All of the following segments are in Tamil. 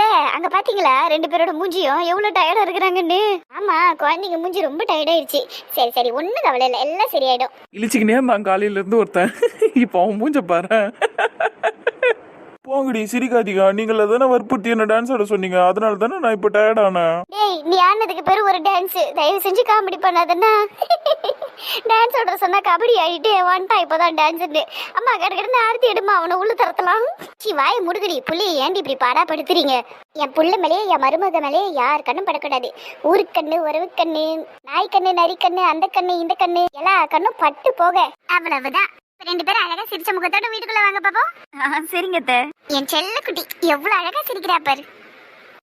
அத்தை அங்க பாத்தீங்களா? ரெண்டு பேரோட மூஞ்சியும் எவ்வளவு டயர்டா இருக்கிறாங்கன்னு? ஆமா குழந்தைங்க மூஞ்சி ரொம்ப டயர்டாயிருச்சு சரி சரி ஒண்ணும் கவலை இல்லை எல்லாம் சரியாயிடும். இழிச்சுக்கினே இருந்தான் காலையில இருந்து ஒருத்தன். இப்போ அவன் மூஞ்ச பாரு. போங்கடி சிரிக்காதீங்க. நீங்கள தானே வற்புறுத்தி என்ன டான்ஸ் ஆட சொன்னீங்க? அதனால தானே நான் இப்போ டயர்ட் ஆனேன். டேய் நீ ஆனதுக்கு பேரு ஒரு டான்ஸ் தயவு செஞ்சு காமெடி பண்ணாதன்னா டான்ஸ் ஆடுற சொன்னா கபடி ஆடிட்டு வந்துட்டா இப்போதான் டான்ஸ்னு அம்மா கிட்ட கிட்ட ஆர்த்தி எடுமா அவனை உள்ள தரத்தலாம். சி வாய முடுகுடி புள்ளி ஏன்டி இப்படி பாடா படுத்துறீங்க என் புள்ள மேலே என் மருமக மேலே யார் கண்ணும் படக்கூடாது. ஊருக்கண்ணு உறவு கண்ணு நாய் கண்ணு நரி கண்ணு அந்த கண்ணு இந்த கண்ணு எல்லா கண்ணும் பட்டு போக. அவ்வளவுதான். ரெண்டு பேரும் அழகா சிரிச்ச முகத்தோட வீட்டுக்குள்ள வாங்க பாப்போம். சரிங்க அத்தை. என் செல்ல குட்டி எவ்வளவு அழகா சிரிக்கிறா பாரு.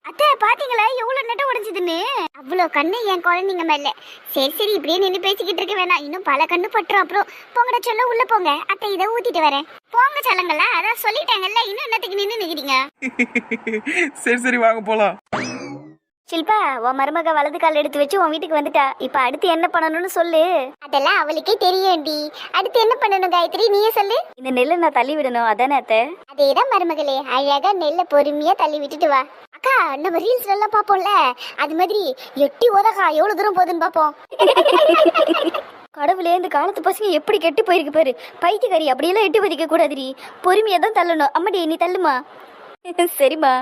அத்தை பாத்தீங்களா? எவ்வளவு நெட்ட உடைஞ்சதுன்னு? அவ்வளவு கண்ணு என் குழந்தைங்க மேல. சரி சரி இப்படியே நின்று பேசிக்கிட்டு இருக்க வேணாம். இன்னும் பல கண்ணு பட்டுரும். அப்புறம் போங்கட சொல்ல உள்ள போங்க. அத்தை இதை ஊத்திட்டு வரேன். போங்க சொல்லுங்களா அதான் சொல்லிட்டாங்கல்ல இன்னும் என்னத்துக்கு நின்று நிக்கிறீங்க? சரி சரி வாங்க போலாம். ஷில்பா உன் மருமக வலது கால் எடுத்து வச்சு உன் வீட்டுக்கு வந்துட்டா. இப்ப அடுத்து என்ன பண்ணணும்னு சொல்லு. அதெல்லாம் அவளுக்கே தெரியும்டி. அடுத்து என்ன பண்ணணும் காயத்ரி? நீயே சொல்லு. இந்த நெல்லை நான் தள்ளி விடணும். அதானே அத்தை? அதேதான் மருமகளே. அழகா நெல்ல பொறுமையா தள்ளி விட்டுட்டு வா. அக்கா நம்ம ரீல்ஸ்ல எல்லாம் பாப்போம்ல அது மாதிரி எட்டி உதகா எவ்வளவு தூரம் போகுதுன்னு பாப்போம் கடவுளே இந்த காலத்து பசங்க எப்படி கெட்டு போயிருக்கு பாரு. பைத்தியக்காரி அப்படியெல்லாம் எட்டு பதிக்க கூடாதுடி பொறுமையா தான் தள்ளணும். அம்மாடி நீ தள்ளுமா? சரிம்மா.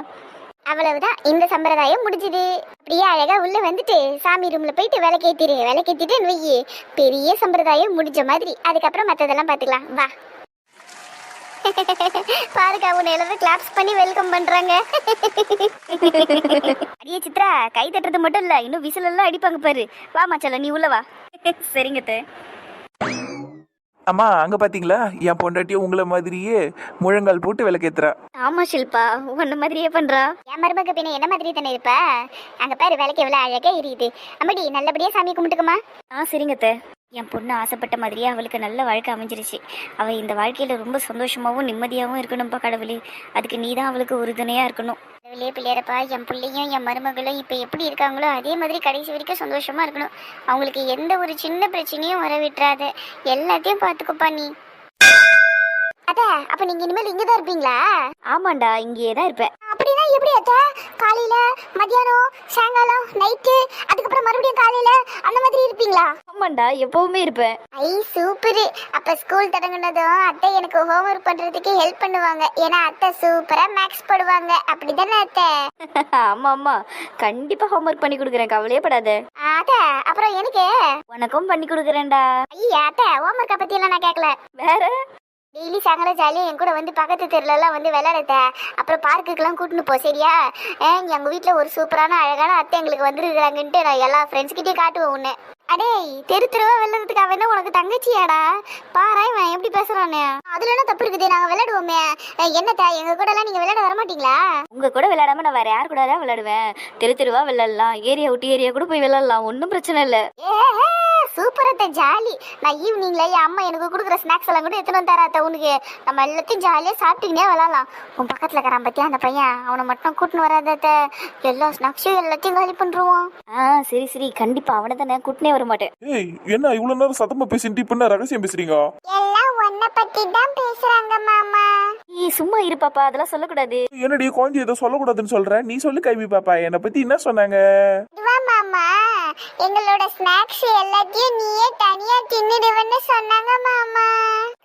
அவ்வளவுதான். இந்த சம்பிரதாயம் முடிஞ்சுது. அப்படியே அழகா உள்ள வந்துட்டு சாமி ரூம்ல போயிட்டு விளக்கேத்திரு விளக்கேத்திட்டு வெய்யி பெரிய சம்பிரதாயம் முடிஞ்ச மாதிரி. அதுக்கப்புறம் மத்ததெல்லாம் பாத்துக்கலாம் வா. பாருக்கா உன்னை எல்லாரும் கிளாப்ஸ் பண்ணி வெல்கம் பண்றாங்க. அடியே சித்ரா கை தட்டுறது மட்டும் இல்ல இன்னும் விசில் எல்லாம் அடிப்பாங்க பாரு. வா மச்சால நீ உள்ள வா. சரிங்க அத்தை. அம்மா அங்க பாத்தீங்களா? என் பொண்டாட்டியும் உங்களை மாதிரியே முழங்கால் போட்டு விளக்கேத்துறா. ஆமா ஷில்பா. உன்ன மாதிரியே பண்றா. என் மருமக பின்ன என்ன மாதிரி தானே இருப்ப? அங்க பாரு விளக்கு எவ்வளவு அழகா எரியுது. அம்மாடி நல்லபடியா சாமி கும்பிட்டுக்குமா ஆ சரிங்க அத்தை. என் பொண்ணு ஆசைப்பட்ட மாதிரியே அவளுக்கு நல்ல வாழ்க்கை அமைஞ்சிருச்சு. அவள் இந்த வாழ்க்கையில் ரொம்ப சந்தோஷமாகவும் நிம்மதியாகவும் இருக்கணும்ப்பா கடவுளே. அதுக்கு நீ தான் அவளுக்கு உறுதுணையாக இருக்கணும். கடவுளே பிள்ளையரப்பா என் பிள்ளையும் என் மருமகளும் இப்போ எப்படி இருக்காங்களோ அதே மாதிரி கடைசி வரைக்கும் சந்தோஷமா இருக்கணும். அவங்களுக்கு எந்த ஒரு சின்ன பிரச்சனையும் வர விட்டுறாத எல்லாத்தையும் பார்த்துக்கோப்பா நீ. அத்த அப்ப நீங்க இனிமேல் இங்க தான் இருப்பீங்களா? ஆமாண்டா இங்கேயே தான் இருப்பேன். அப்படின்னா எப்படி அத்த? காலையில மத்தியானம் சாயங்காலம் நைட்டு அதுக்கப்புறம் மறுபடியும் காலையில அந்த மாதிரி இருப்பீங்களா? ஆமாண்டா எப்பவுமே இருப்பேன். ஐ சூப்பர். அப்ப ஸ்கூல் தொடங்குனதும் அத்தை எனக்கு ஹோம்ஒர்க் பண்றதுக்கு ஹெல்ப் பண்ணுவாங்க. ஏன்னா அத்தை சூப்பரா மேக்ஸ் போடுவாங்க. அப்படிதானே அத்தை? ஆமா ஆமா. கண்டிப்பா ஹோம்ஒர்க் பண்ணி கொடுக்குறேன். கவலையே படாத அத்தை அப்புறம் எனக்கு? உனக்கும் பண்ணி கொடுக்குறேன்டா. ஐயா அத்தை ஹோம்ஒர்க்கை பத்தி எல்லாம் நான் கேட்கல வேற? டெய்லி சாயங்காலம் ஜாலியாக என் கூட வந்து பக்கத்து தெருலலாம் வந்து விளையாடுத்த அப்புறம் பார்க்குக்கெல்லாம் கூட்டின்னு போ சரியா? ஏ எங்கள் வீட்டில் ஒரு சூப்பரான அழகான அத்தை எங்களுக்கு வந்துருக்குறாங்கன்ட்டு நான் எல்லா ஃப்ரெண்ட்ஸ்கிட்டயும் காட்டுவேன் உன்னை. அடே தெரு தெருவா விளையாடுறதுக்கு அவன் என்ன உனக்கு தங்கச்சியாடா? பாரா இவன் எப்படி பேசுறானே அதுல என்ன தப்பு இருக்குது? நாங்கள் விளையாடுவோமே. என்னத்தா எங்க கூட எல்லாம் நீங்க விளையாட வர மாட்டீங்களா உங்க கூட விளையாடாம நான் வேற யார் கூட தான் விளையாடுவேன். தெரு தெருவா விளையாடலாம். ஏரியா விட்டு ஏரியா கூட போய் விளையாடலாம். ஒன்றும் பிரச்சனை இல்லை. ஏ சூப்பர் அத்தை ஜாலி. நான் ஈவினிங்ல என் அம்மா எனக்கு கொடுக்குற ஸ்நாக்ஸ் எல்லாம் கூட எடுத்துன்னு வந்து தரா அத்தை உனக்கு? நம்ம எல்லாத்தையும் ஜாலியாக சாப்பிட்டுக்கினே விளாட்லாம் உன் பக்கத்தில் இருக்கிறான் பத்தியா அந்த பையன்? அவனை மட்டும் கூட்டின்னு வராத எல்லா ஸ்நாக்ஸையும் எல்லாத்தையும் காலி பண்ணுருவான். ஆ சரி சரி. கண்டிப்பா அவனை தானே கூட்டினே வர மாட்டேன் ஏய் என்ன இவ்வளவு நேரம் சத்தமா பேசிட்டு இப்ப என்ன ரகசியம் பேசுறீங்க? எல்லாம் உன்னை பத்தி தான் பேசுறாங்க மாமா. நீ சும்மா இரு பாப்பா அதெல்லாம் சொல்லக்கூடாது. என்னடி குழந்தை ஏதோ சொல்லக்கூடாதுன்னு சொல்ற? நீ சொல்லு கைவி பாப்பா என்னை பத்தி என்ன சொன்னாங்க? இதுவா மாமா. எங்களோட ஸ்நாக்ஸ் எல்லாத்தையும் நீயே தனியா தின்னுடுவேன்னு சொன்னாங்க மாமா.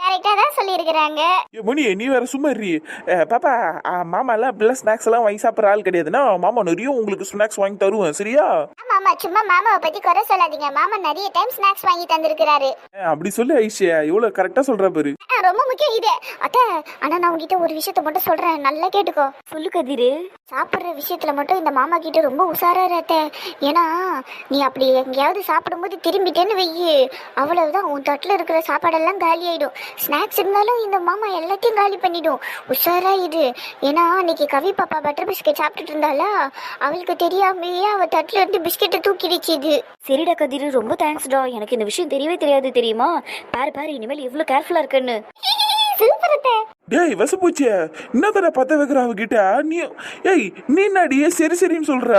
கரெக்டா தான் சொல்லியிருக்கிறாங்க. ஏ மணி நீ வேற சும்மா இருறி அஹ், பாப்பா அஹ், மாமா எல்லாம் அப்படிலாம் ஸ்நாக்ஸ் எல்லாம் வாங்கி சாப்பிட்ற ஆள் கிடையாதுன்னா மாமா நிறைய உங்களுக்கு ஸ்நாக்ஸ் வாங்கி தருவேன் சரியா? ஆமா ஆமா சும்மா மாமாவை பத்தி குறை சொல்லாதீங்க மாமா நிறைய டைம் ஸ்நாக்ஸ் வாங்கி தந்திருக்கிறாரு. அப்படி சொல்லு ஐஷியா இவ்வளவு கரெக்டா சொல்ற பாரு. ரொம்ப முக்கியம் இது. அத்தை ஆனா நான் உங்ககிட்ட ஒரு விஷயத்த மட்டும் சொல்றேன். நல்லா கேட்டுக்கோ. சொல்லு கதிரு. சாப்பிடுற விஷயத்துல மட்டும் இந்த மாமா கிட்ட ரொம்ப உஷாரா இரு அத்தை. ஏன்னா நீ அப்படி எங்கேயாவது சாப்பிடும்போது திரும்பிட்டேன்னு வெய்யி அவ்வளவுதான் உன் தட்டுல இருக்கிற சாப்பாடெல்லாம் காலி ஆயிடும். ஸ்நாக்ஸ் இருந்தாலும் இந்த மாமா எல்லாத்தையும் காலி பண்ணிடும். உஷாரா இரு. ஏன்னா அன்னைக்கு கவி பாப்பா பட்டர் பிஸ்கெட் சாப்பிட்டுட்டு இருந்தாளா? அவளுக்கு தெரியாமையே அவ தட்டுல இருந்து பிஸ்கெட்டை தூக்கிடுச்சு இது. சரிடா கதிரு ரொம்ப தேங்க்ஸ்டா எனக்கு இந்த விஷயம் தெரியவே தெரியாது தெரியுமா? பாரு பாரு இனிமேல் எவ்வளவு கேர்ஃபுல்லா இருக்குன்னு. டேய் வசப்பூச்சிய என்னத்தடா பத்த வைக்கிற அவகிட்ட? நீ ஏய் நீ என்னடி? சரி சரின்னு சொல்ற?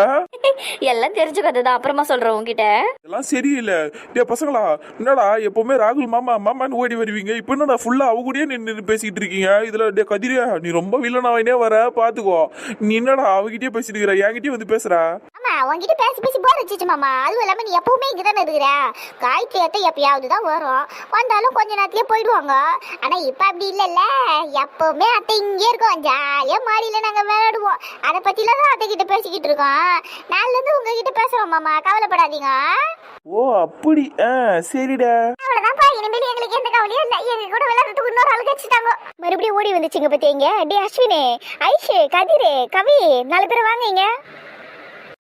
எல்லாம் தெரிஞ்ச கதை தான் அப்புறமா சொல்றேன் உங்ககிட்ட இதெல்லாம் சரியில்லை. டேய் பசங்களா என்னடா எப்பவுமே ராகுல் மாமா மாமான்னு ஓடி வருவீங்க. இப்போ என்னடா ஃபுல்லா அவ கூடயே நின்று பேசிட்டு இருக்கீங்க? இதுல டே கதிரியா நீ ரொம்ப வில்லனாவே வர பாத்துக்கோ. நீ என்னடா அவகிட்டயே பேசிட்டு இருக்கிற? என்கிட்டயே வந்து பேசுறா? ஆமா உன்கிட்ட பேசி பேசி போர் வச்சிச்சு மாமா. அதுவும் இல்லாம நீ எப்பவுமே இங்க தானே இருக்கிற அத்தை எப்பயாவது தான் வரும். வந்தாலும் கொஞ்ச நேரத்திலே போயிடுவாங்க. ஆனா இப்ப அப்படி இல்லல்ல. எப்பவுமே அத்தை இங்கே இருக்கோம். ஜாலியா மாடியில நாங்க விளையாடுவோம். அதை பத்தில தான் அத்தை கிட்ட பேசிக்கிட்டு இருக்கோம். நாள்ல இருந்து உங்ககிட்ட பேசுறோம் மாமா. கவலைப்படாதீங்க. ஓ அப்படி. ஆ சரிடா. அவ்வளவுதான்ப்பா இனிமேல் எங்களுக்கு எந்த கவலையும் இல்லை. எங்க கூட விளையாடுறதுக்கு இன்னொரு ஆளு வச்சுட்டாங்க. மறுபடியும் ஓடி வந்துச்சுங்க பத்தியங்க டே அஸ்வினே. ஐஷு கதிரு கவி. நாலு பேர் வாங்க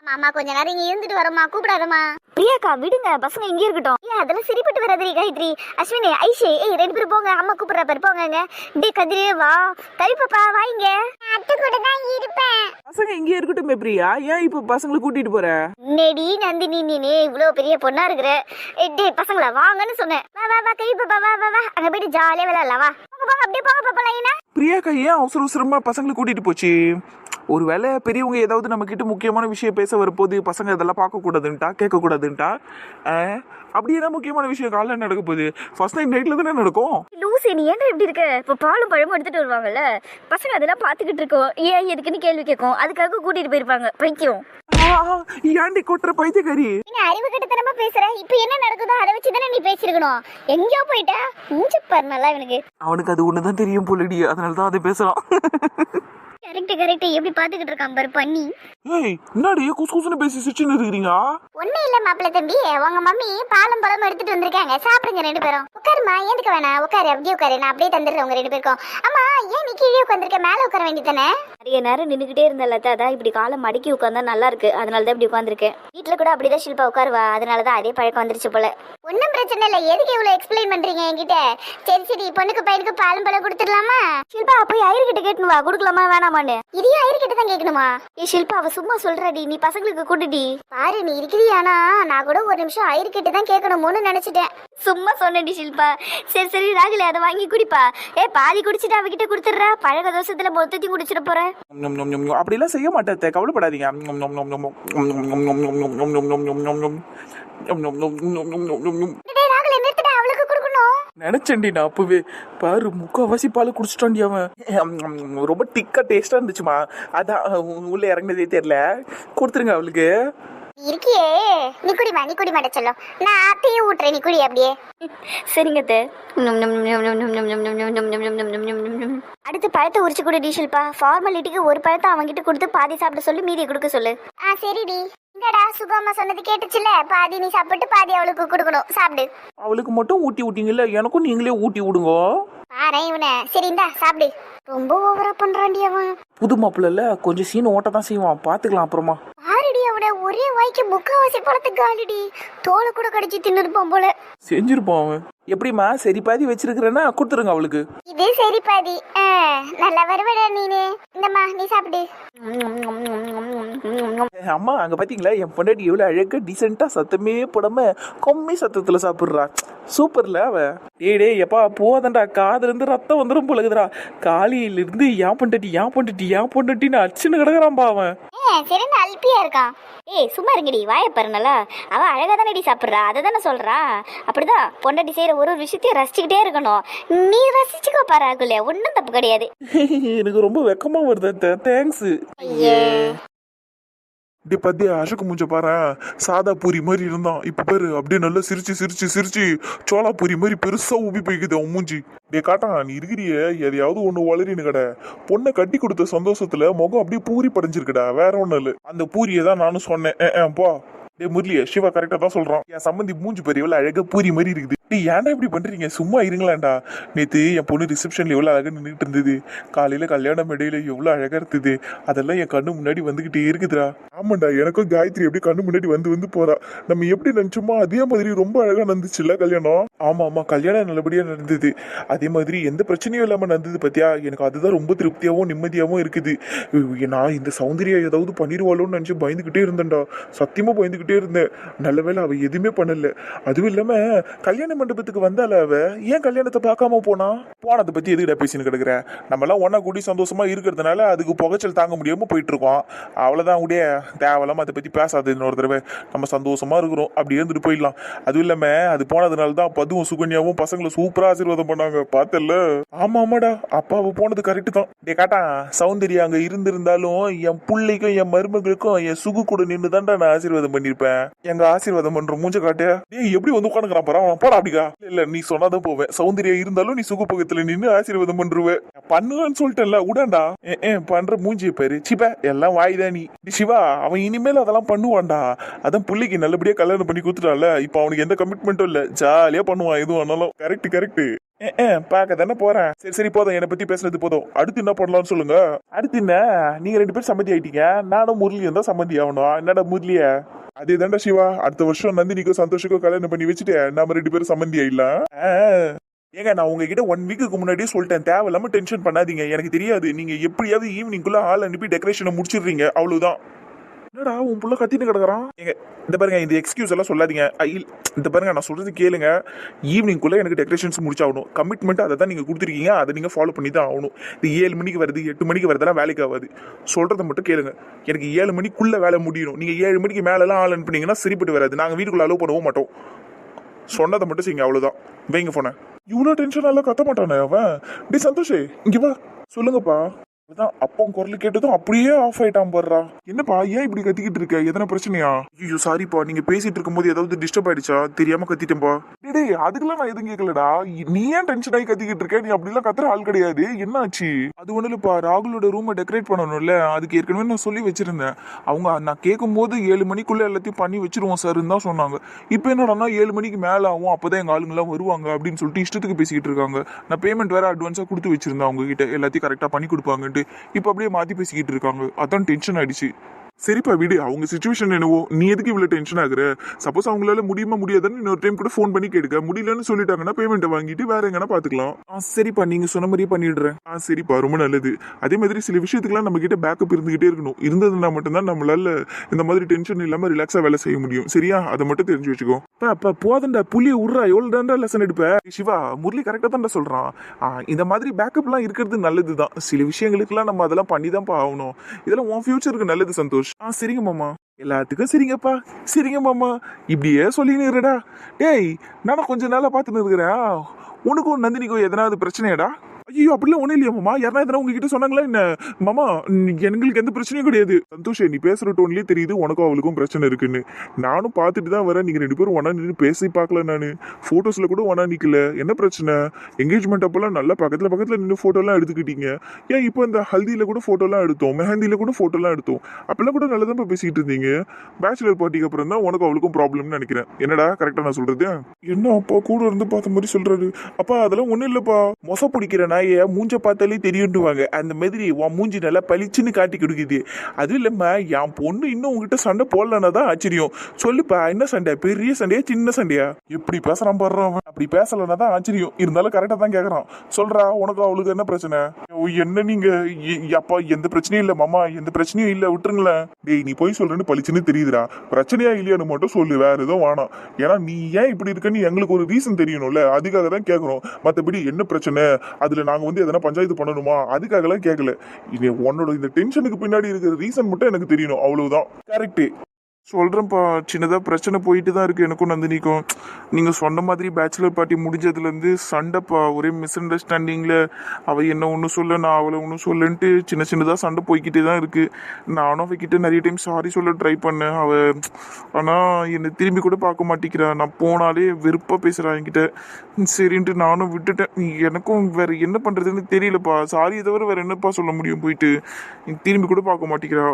மாமா கொஞ்ச நேரம் இங்க இருந்துட்டு வரோமா கூப்பிடாதம்மா. பிரியாக்கா விடுங்க. பசங்க இங்கே இருக்கட்டும். ஏன் அதெல்லாம் சரிப்பட்டு வராதடி காயத்ரி. அஸ்வினி ஐஷு ஏய் ரெண்டு பேரும் போங்க. அம்மா கூப்பிடுற பேர் போங்க டே கதிரே வா. கவி பாப்பா வாங்க அத்தை கூட தான் இருப்பேன். பசங்க இங்கே இருக்கட்டும் பிரியா. ஏன் இப்போ பசங்களை கூட்டிட்டு போற? நெடி நந்தினி நீ இவ்வளவு பெரிய பொண்ணா இருக்கிற. டேய் பசங்களா வாங்கன்னு சொன்னேன். வா வா வா கவி பாப்பா வா வா வா. அங்க போயிட்டு ஜாலியா விளையாடலாம் வா. போங்க அப்படியே போங்க பாப்பா லைனா பிரியாக்கா ஏன் அவசர அவசரமா பசங்களை கூட்டிட்டு போச்சு? ஒருவேளை பெரியவங்க ஏதாவது நம்ம கிட்ட முக்கியமான விஷயம் பேச வரப்போது பசங்க இதெல்லாம் பார்க்க கூடாதுன்ட்டா கேட்க கூடாதுன்ட்டா? அப்படி என்ன முக்கியமான விஷயம்? காலைல நடக்க போகுது? ஃபர்ஸ்ட் நைட் நைட்ல தானே நடக்கும்? லூசி நீ ஏன்டா இப்படி இருக்க? இப்போ பாலும் பழமும் எடுத்துட்டு வருவாங்கல்ல? பசங்க அதெல்லாம் பார்த்துக்கிட்டு இருக்கோம். ஏன் எதுக்குன்னு கேள்வி கேட்கும். அதுக்காக கூட்டிட்டு போயிருப்பாங்க. பைத்தியம் ஏன்டி கொட்டுற பைத்தியக்காரி? நீ அறிவு கட்டத்தனமா பேசுற. இப்போ என்ன நடக்குதோ அதை வச்சு தானே நீ பேசிருக்கணும் எங்கேயோ போயிட்ட. மூச்சு பாரு நல்லா இவனுக்கு. அவனுக்கு அது ஒண்ணுதான் தெரியும் போலடி. அதனால தான் அதை பேசலாம். Correct correct. எப்படி பாத்துக்கிட்டு இருக்கான் பாரு பண்ணி ஏய் என்னடி குசு குசுன்னு பேசி சிரிச்சுன்னு இருக்கிறீங்க? ஒண்ணும் இல்ல மாப்பிள்ள தம்பி. உங்க மம்மி பாலம் பழம் எடுத்துட்டு வந்திருக்காங்க. சாப்பிடுங்க ரெண்டு பேரும். உட்காருமா ஏந்துக்க வேணாம் உட்காரு அப்படியே உட்காரு. நான் அப்படியே தந்துடுறேன் உங்க ரெண்டு பேருக்கும். அம்மா ஏன் நீ கீழே உட்காந்துருக்க மேல உட்கார வேண்டியதானே நிறைய நேரம் நின்றுக்கிட்டே இருந்தல அதான் இப்படி காலை மடக்கி உட்காந்தா நல்லா இருக்கு. அதனால தான் இப்படி உட்காந்துருக்கேன் வீட்டில் கூட அப்படிதான் ஷில்பா உட்காருவா. அதனால தான் அதே பழக்கம் வந்துருச்சு போல. ஒன்னும் பிரச்சனை இல்ல. எதுக்கு இவ்வளவு எக்ஸ்பிளைன் பண்றீங்க என்கிட்ட? சரி சரி பொண்ணுக்கு பையனுக்கு பாலும் பழம் கொடுத்துடலாமா? ஷில்பா போய் ஐயர்கிட்ட கேட்டுன்னு வா. கொடுக்கலாமா வேணாமான்னு இதையும் ஐயர்கிட்ட தான் கேட்கணுமா ஏ ஷில்பா அவ சும்மா சொல்றாடி நீ பசங்களுக்கு கூட்டுடி பாரு நீ இருக்கிறியானா நான் கூட ஒரு நிமிஷம் ஐயர்கிட்ட தான் கேட்கணுமோன்னு நினைச்சிட்டேன் சும்மா சொன்னடி ஷில்பா சரி சரி ராகுல அதை வாங்கி குடிப்பா ஏ பாதி குடிச்சிட்டு அவகிட்ட கொடுத்துட்றா பழக தோசத்துல மொத்தத்தையும் குடிச்சிட போறேன் நொம் நொம் நொம் நொம். அப்படிலாம் செய்ய மாட்டேன் கவலைப்படாதீங்க நொம் நொம் நொம் நொம். நொம் நொம் நொம் நொம் நொம் நொம் நொம் நொம் நொம் நொம். நொம் நொம் நொம் நொம் நொம் நொம் நொம் நொம். டேய் ராகுல நிறுத்துடா அவளுக்கு கொடுக்கணும் நினைச்சேன்டி நான் அப்பவே. பாரு முக்காவாசி பால் குடிச்சிட்டான்டி அவன். ரொம்ப திக்கா டேஸ்டா இருந்துச்சுமா. அதான் உள்ள இறங்கினதே தெரியல. கொடுத்துருங்க அவளுக்கு. இருக்கியே நீ குடிமா நீ குடிமாட்ட சொல்லும் நான் தீ ஊட்டுறேன் நீ குடி அப்படியே சரிங்க தே அடுத்து பழத்தை உரிச்சு கொடு டீஷல்பா ஃபார்மாலிட்டிக்கு ஒரு பழத்தை அவங்கிட்ட கொடுத்து பாதி சாப்பிட சொல்லி மீதி கொடுக்க சொல்லு ஆ சரிடி இங்கடா சுகமா சொன்னது கேட்டுச்சுல பாதி நீ சாப்பிட்டு பாதி அவளுக்கு கொடுக்கணும் சாப்பிடு அவளுக்கு மட்டும் ஊட்டி விட்டீங்கல்ல எனக்கும் நீங்களே ஊட்டி விடுங்க பாரு இவனே சரி இந்தா சாப்பிடு ரொம்ப ஓவரா பண்றாண்டி அவன் புது மாப்பிள்ள கொஞ்சம் சீன் ஓட்ட தான் செய்வான் பாத்துக்கலாம் அப்புறமா பாருடி ஒரே வாய்க்கு முக்காவாசி பழத்தை காலிடி. தோலை கூட கடிச்சு தின்னுருப்பான் போல. செஞ்சிருப்பான் அவன். எப்படிம்மா? சரி பாதி வச்சிருக்கிறேன்னா கொடுத்துருங்க அவளுக்கு. இது சரி பாதி நல்லா வருவடா நீனு. இந்தம்மா நீ சாப்பிடு. அம்மா அங்க பாத்தீங்களா? என் பொண்டாட்டி எவ்வளவு அழகா டீசெண்டா சத்தமே போடாம கம்மி சத்தத்துல சாப்பிடுறா. சூப்பர்ல அவ. டேய் டேய் எப்பா போதண்டா காதுல இருந்து ரத்தம் வந்துடும் போலகுதுடா காலையில இருந்து ஏன் பொண்டாட்டி ஏன் பொண்டாட்டி ஏன் பொண்டாட்டின்னு அச்சுன்னு கிடக்குறான்பா அவன். சரி அல்பியா இருக்கான் ஏய் சும்மா இருங்கடி. வாயை பாருனலா. அவ அழகா தானடி சாப்பிட்றா. அதை தானே சொல்றா. அப்படிதான் பொண்டாட்டி செய்யற ஒரு ஒரு விஷயத்தையும் ரசிச்சுக்கிட்டே இருக்கணும். நீ ரசிச்சுக்கோ பாரு ராகுல ஒன்றும் தப்பு கிடையாது. எனக்கு ரொம்ப வெக்கமா வருது தேங்க்ஸ் டே பத்தியா அசோக் மூஞ்ச பாரு சாதா பூரி மாதிரி இருந்தான். இப்ப பாரு அப்படியே நல்லா சிரிச்சு சிரிச்சு சிரிச்சு சோளா பூரி மாதிரி பெருசா உப்பி போய்க்குது அவன் மூஞ்சி. டே காட்டான் நீ இருக்கிறியே. எதையாவது ஒண்ணு வளரின்னு கடை. பொண்ணை கட்டி கொடுத்த சந்தோஷத்துல முகம் அப்படியே பூரி படைஞ்சிருக்குடா. வேற ஒண்ணும் இல்ல. அந்த பூரியை தான் நானும் சொன்னேன். போ. டே முரளிய சிவா கரெக்டா தான் சொல்றான். என் சம்மந்தி மூஞ்சி பெரிய எவ்வளவு அழகா பூரி மாதிரி இருக்குது. டே ஏன்டா இப்படி பண்றீங்க? சும்மா இருங்களாண்டா. நேத்து என் பொண்ணு ரிசப்ஷன்ல எவ்வளவு அழகா நின்றுட்டு இருந்தது. காலையில கல்யாண மேடையில எவ்வளவு அழகா இருந்தது. அதெல்லாம் என் கண்ணு முன்னாடி வந்துகிட்டே இருக்குதுடா. ஆமாண்டா எனக்கும் காயத்ரி எப்படி கண்ணு முன்னாடி வந்து வந்து போறா. நம்ம எப்படி நினைச்சோமோ அதே மாதிரி ரொம்ப அழகா நடந்துச்சுல்ல கல்யாணம்? ஆமா ஆமா கல்யாணம் நல்லபடியா நடந்தது. அதே மாதிரி எந்த பிரச்சனையும் இல்லாம நடந்தது பத்தியா? எனக்கு அதுதான் ரொம்ப திருப்தியாவும் நிம்மதியாவும் இருக்குது. நான் இந்த சௌந்தர்யா ஏதாவது பண்ணிடுவாளோன்னு நினைச்சு பயந்துகிட்டே இருந்தேன்டா. சத்தியமா பயந்துகிட்டே யோசிச்சுக்கிட்டே இருந்தேன். நல்ல வேளை அவ எதுவுமே பண்ணல. அதுவும் இல்லாமல் கல்யாண மண்டபத்துக்கு வந்தால அவ ஏன் கல்யாணத்தை பார்க்காம போனா? போனதை பத்தி எதுக்கிட்ட பேசின்னு கிடக்குற? நம்மளாம் ஒன்றா கூடி சந்தோஷமா இருக்கிறதுனால அதுக்கு புகைச்சல் தாங்க முடியாமல் போயிட்டு இருக்கோம் அவ்வளவுதான் உடைய தேவலாமல் அதை பத்தி பேசாது இன்னொரு தடவை. நம்ம சந்தோஷமா இருக்கிறோம். அப்படி இருந்துட்டு போயிடலாம். அதுவும் இல்லாம அது போனதுனால தான் பதுவும் சுகன்யாவும் பசங்களை சூப்பரா ஆசீர்வாதம் பண்ணாங்க. பார்த்தல ஆமா ஆமாடா. அப்பாவை போனது கரெக்டு தான். டே காட்டா சௌந்தர்யா அங்க இருந்திருந்தாலும் என் பிள்ளைக்கும் என் மருமகளுக்கும் என் சுகு கூட நின்று தான்டா நான் ஆசீர்வாதம் இருப்பேன். எங்க ஆசீர்வாதம் பண்ற மூஞ்ச காட்டு. டேய் எப்படி வந்து உட்காந்துக்கிறான் பாரு அவன் போடா அப்படிக்கா. இல்ல நீ சொன்னாதான் போவேன். சௌந்தரியா இருந்தாலும் நீ சுகு பக்கத்துல நின்னு ஆசீர்வாதம் பண்ருவே பண்ணுவேன்னு சொல்லிட்டேன்ல உடண்டா ஏ, ஏ, பண்ற மூஞ்சிய பாரு. சிப எல்லாம் வாய்தா நீ. சிவா அவன் இனிமேல் அதெல்லாம் பண்ணுவான்டா. அதான் பிள்ளைக்கு நல்லபடியா கல்யாணம் பண்ணி கொடுத்துட்டால இப்ப அவனுக்கு எந்த கமிட்மெண்ட்டும் இல்ல. ஜாலியா பண்ணுவான் எதுவும் ஆனாலும் கரெக்ட் கரெக்ட் பார்க்க தானே போறேன். சரி சரி போதும். என்னை பத்தி பேசுறது போதும். அடுத்து என்ன பண்ணலாம்னு சொல்லுங்க. அடுத்து என்ன? நீங்க ரெண்டு பேரும் சம்மதி ஆயிட்டீங்க. நானும் முரளியும் தான் சம்மதி ஆகணும். என்னடா முரளிய? அதே தாண்டா சிவா. அடுத்த வருஷம் நந்தினிக்கும் சந்தோஷக்கும் கல்யாணம் பண்ணி வச்சுட்டு நம்ம ரெண்டு பேரும் சம்மந்தி ஆயிடலாம். ஆ. ஏங்க நான் உங்ககிட்ட ஒன் வீக்குக்கு முன்னாடியே சொல்லிட்டேன். தேவையில்லாம டென்ஷன் பண்ணாதீங்க. எனக்கு தெரியாது. நீங்க எப்படியாவது ஈவினிங்குள்ள ஆள் அனுப்பி டெக்கரேஷனை முடிச்சிடுறீங்க. அவ்வளவுதான். என்னடா உன் புள்ள கத்தின்னு கிடக்குறான்? ஏங்க இந்த பாருங்க இந்த எக்ஸ்கியூஸ் எல்லாம் சொல்லாதீங்க. ஐ, இந்த பாருங்க நான் சொல்றது கேளுங்க. ஈவினிங்குள்ள எனக்கு டெக்கரேஷன்ஸ் முடிச்சாகணும். கமிட்மெண்ட் அதை தான் நீங்க கொடுத்துருக்கீங்க. அதை நீங்க ஃபாலோ பண்ணி தான் ஆகணும். இது ஏழு மணிக்கு வருது எட்டு மணிக்கு வருதெல்லாம் வேலைக்கு ஆகாது. சொல்றதை மட்டும் கேளுங்க. எனக்கு ஏழு மணிக்குள்ள வேலை முடியணும். நீங்க ஏழு மணிக்கு மேலெல்லாம் ஆள் அனுப்புனீங்கன்னா சரிப்பட்டு வராது. நாங்க வீட்டுக்குள்ள அலோவ் பண்ணவும் மாட்டோம். சொன்னதை மட்டும் செய்யுங்க அவ்வளோதான் வைங்க போனேன் இவ்வளோ டென்ஷன் எல்லாம் கத்த மாட்டானே அவன்? டி சந்தோஷே இங்கே வா. சொல்லுங்கப்பா. அதான் அப்போ குரல் கேட்டதும் அப்படியே ஆஃப் ஆயிட்டான் போடுறா என்னப்பா ஏன் இப்படி கத்திக்கிட்டு இருக்க? எதனா பிரச்சனையா? ஐயோ சாரிப்பா நீங்க பேசிட்டு இருக்கும்போது ஏதாவது டிஸ்டர்ப் ஆயிடுச்சா? தெரியாம கத்திட்டேன்பா. டேய், அதுக்கெல்லாம் நான் எதுவும் கேட்கலடா நீ ஏன் டென்ஷன் ஆகி கத்திக்கிட்டு இருக்க? நீ அப்படிலாம் கத்துற ஆள் கிடையாது. என்ன ஆச்சு அது ஒண்ணு இல்லப்பா. ராகுலோட ரூமை டெக்கரேட் பண்ணணும்ல. அதுக்கு ஏற்கனவே நான் சொல்லி வச்சிருந்தேன். அவங்க நான் கேட்கும்போது ஏழு மணிக்குள்ள எல்லாத்தையும் பண்ணி வச்சிருவோம் சார்ன்னு தான் சொன்னாங்க. இப்போ என்னடானா ஏழு மணிக்கு மேல ஆகும் அப்பதான் எங்க ஆளுங்கெல்லாம் வருவாங்க அப்படின்னு சொல்லிட்டு இஷ்டத்துக்கு பேசிக்கிட்டு இருக்காங்க. நான் பேமெண்ட் வேற அட்வான்ஸா கொடுத்து வச்சிருந்தேன் அவங்க கிட்ட எல்லாத்தையும் கரெக்டா பண்ணி கொடுப்பாங்கன்ட்டு. இப்போ அப்படியே மாத்தி பேசிக்கிட்டு இருக்காங்க. அதான் டென்ஷன் ஆயிடுச்சு. சரிப்பா விடு. அவங்க சுச்சுவேஷன் என்னவோ? நீ எதுக்கு இவ்வளவு டென்ஷன் ஆகுற? சப்போஸ் அவங்களால முடியுமா முடியாதுன்னு இன்னொரு டைம் கூட ஃபோன் பண்ணி கேட்டுக்க. முடியலன்னு சொல்லிட்டாங்கன்னா பேமெண்ட்டை வாங்கிட்டு வேற எங்கன்னா பாத்துக்கலாம். ஆ சரிப்பா. நீங்க சொன்ன மாதிரியே பண்ணிடுறேன். ஆ சரிப்பா. ரொம்ப நல்லது. அதே மாதிரி சில விஷயத்துக்குலாம் நம்ம கிட்ட பேக்கப் இருந்துகிட்டே இருக்கணும். இருந்ததுன்னா மட்டும்தான் நம்மளால இந்த மாதிரி டென்ஷன் இல்லாம ரிலாக்ஸா வேலை செய்ய முடியும். சரியா? அதை மட்டும் தெரிஞ்சு வச்சுக்கோ. அப்ப போதண்டா. புளிய உர்றா எவ்வளவு தாண்டா லெசன் எடுப்ப? சிவா முரளி கரெக்டா தான்டா சொல்றான். ஆ, இந்த மாதிரி பேக்கப்லாம் இருக்கிறது நல்லது தான் சில விஷயங்களுக்குலாம் நம்ம அதெல்லாம் பண்ணி தான் ஆகணும். இதெல்லாம் உன் ஃபியூச்சருக்கு நல்லது சந்தோஷ். ஆ சரிங்க மாமா. எல்லாத்துக்கும் சரிங்கப்பா. சரிங்க மாமா. இப்படியே சொல்லின்னு இருடா. டேய் நானும் கொஞ்ச நாளாக பார்த்துன்னு இருக்கிறேன். உனக்கும் நந்தினிக்கும் எதனாவது பிரச்சனையாடா? ஐயோ அப்படிலாம் ஒன்றும் இல்லையா மாமா. யாரா எதனா உங்ககிட்ட சொன்னாங்களா என்ன? மாமா எங்களுக்கு எந்த பிரச்சனையும் கிடையாது. சந்தோஷ் நீ பேசுகிற டோன்லேயே தெரியுது உனக்கும் அவளுக்கும் பிரச்சனை இருக்குன்னு. நானும் பார்த்துட்டு தான் வரேன். நீங்கள் ரெண்டு பேரும் ஒன்றா நின்று பேசி பார்க்கல நான். ஃபோட்டோஸில் கூட ஒன்றா நிற்கல என்ன பிரச்சனை? என்கேஜ்மெண்ட் அப்போல்லாம் நல்லா பக்கத்தில் பக்கத்தில் நின்று ஃபோட்டோலாம் எடுத்துக்கிட்டீங்க. ஏன் இப்போ இந்த ஹல்தியில் கூட ஃபோட்டோலாம் எடுத்தோம்? மெஹந்தியில் கூட ஃபோட்டோலாம் எடுத்தோம். அப்போல்லாம் கூட நல்லா தான் பேசிக்கிட்டு இருந்தீங்க. பேச்சுலர் பார்ட்டிக்கு அப்புறம் தான் உனக்கும் அவளுக்கும் ப்ராப்ளம்னு நினைக்கிறேன். என்னடா கரெக்டாக நான் சொல்கிறது என்ன அப்பா கூட இருந்து பார்த்த மாதிரி சொல்கிறாரு அப்பா அதெல்லாம் ஒன்றும் இல்லைப்பா. மொசை பிடிக்கிற நாயை மூஞ்ச பார்த்தாலே தெரியுண்டுவாங்க அந்த மாதிரி உன் மூஞ்சி நல்லா பளிச்சுன்னு காட்டி கொடுக்குது. அதுவும் இல்லாம என் பொண்ணு இன்னும் உங்ககிட்ட சண்டை போடலன்னா தான் ஆச்சரியம். சொல்லுப்பா என்ன சண்டை? பெரிய சண்டையா சின்ன சண்டையா? எப்படி பேசுறான் பாடுறான் அப்படி பேசலன்னா தான் ஆச்சரியம். இருந்தாலும் கரெக்டாக தான் கேட்குறான் சொல்றா உனக்கு அவளுக்கு என்ன பிரச்சனை? என்ன நீங்க? அப்பா எந்த பிரச்சனையும் இல்லை மாமா எந்த பிரச்சனையும் இல்லை விட்டுருங்களேன். டேய் நீ போய் சொல்றேன்னு பளிச்சுன்னு தெரியுதுடா. பிரச்சனையா இல்லையான்னு மட்டும் சொல்லு வேற எதுவும் வேணாம். ஏன்னா நீ ஏன் இப்படி இருக்கன்னு எங்களுக்கு ஒரு ரீசன் தெரியணும்ல. அதுக்காக தான் கேட்குறோம் மற்றபடி என்ன பிரச்சனை? அதில் நாங்கள் வந்து எதனா பஞ்சாயத்து பண்ணணுமா? அதுக்காகலாம் கேட்கல இது உன்னோட இந்த டென்ஷனுக்கு பின்னாடி இருக்கிற ரீசன் மட்டும் எனக்கு தெரியணும். அவ்வளவுதான். கரெக்டு சொல்கிறேன்ப்பா சின்னதாக பிரச்சனை போயிட்டு தான் இருக்குது எனக்கும் நந்தினிக்கும். நீங்கள் சொன்ன மாதிரி பேச்சுலர் பார்ட்டி முடிஞ்சதுலேருந்து சண்டைப்பா ஒரே மிஸ் அண்டர்ஸ்டாண்டிங்கில் அவ என்ன ஒன்றும் சொல்ல நான் அவளை ஒன்றும் சொல்லன்ட்டு சின்ன சின்னதாக சண்டை போய்கிட்டே தான் இருக்குது நானும் அவகிட்ட நிறைய டைம் சாரி சொல்ல ட்ரை பண்ணேன். அவ ஆனால் என்னை திரும்பி கூட பார்க்க மாட்டேங்கிறா. நான் போனாலே வெறுப்பாக பேசுகிறா என்கிட்ட. சரின்ட்டு நானும் விட்டுட்டேன். எனக்கும் வேறு என்ன பண்ணுறதுன்னு தெரியலப்பா. சாரியை தவிர வேறு என்னப்பா சொல்ல முடியும் போயிட்டு? திரும்பி கூட பார்க்க மாட்டேங்கிறா.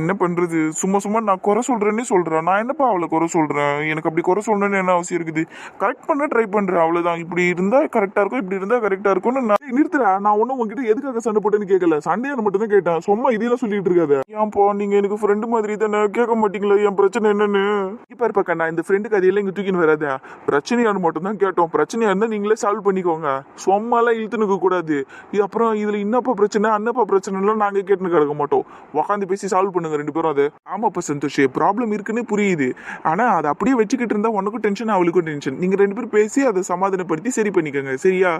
என்ன பண்ணுறது சும்மா சும்மா நான் குறை சொல்கிறேன் சொல்றேன்னே சொல்கிறேன் நான் என்னப்பா அவளை குறை சொல்றேன்? எனக்கு அப்படி குறை சொல்லணும்னு என்ன அவசியம் இருக்குது? கரெக்ட் பண்ண ட்ரை பண்ணுறேன் அவ்வளோதான் இப்படி இருந்தால் கரெக்டாக இருக்கும். இப்படி இருந்தால் கரெக்டாக இருக்கும்னு நான் நிறுத்துறேன் நான் ஒன்னும் உங்ககிட்ட எதுக்காக சண்டை போட்டேன்னு கேட்கல சண்டையான மட்டும் தான் கேட்டேன். சும்மா இதெல்லாம் சொல்லிட்டு இருக்காது. ஏன்ப்பா நீங்க எனக்கு ஃப்ரெண்டு மாதிரி தானே? கேட்க மாட்டீங்களா என் பிரச்சனை என்னன்னு? இப்போ இருப்பா நான் இந்த ஃப்ரெண்டு கதையெல்லாம் இங்கே தூக்கின்னு வராதே. பிரச்சனையானு மட்டும் தான் கேட்டோம். பிரச்சனையாக இருந்தால் நீங்களே சால்வ் பண்ணிக்கோங்க. சும்மாலாம் இழுத்துன்னு கூடாது. இது அப்புறம் இதில் என்னப்பா பிரச்சனை? அன்னப்பா பிரச்சனைலாம் நாங்கள் நாங்க கேட்டுன்னு கிடக்க மாட்டோம். உக்காந்து பேசி சால்வ் பண்ணுங்க ரெண்டு பேரும் அது. ஆமாப்பா சந்தோஷ். ப்ராப்ளம் ப்ராப்ளம் இருக்குன்னு புரியுது. ஆனா அதை அப்படியே வச்சுக்கிட்டு இருந்தா உனக்கும் டென்ஷன் அவளுக்கும் டென்ஷன் நீங்க ரெண்டு பேரும் பேசி அதை சமாதானப்படுத்தி சரி பண்ணிக்கோங்க. சரியா?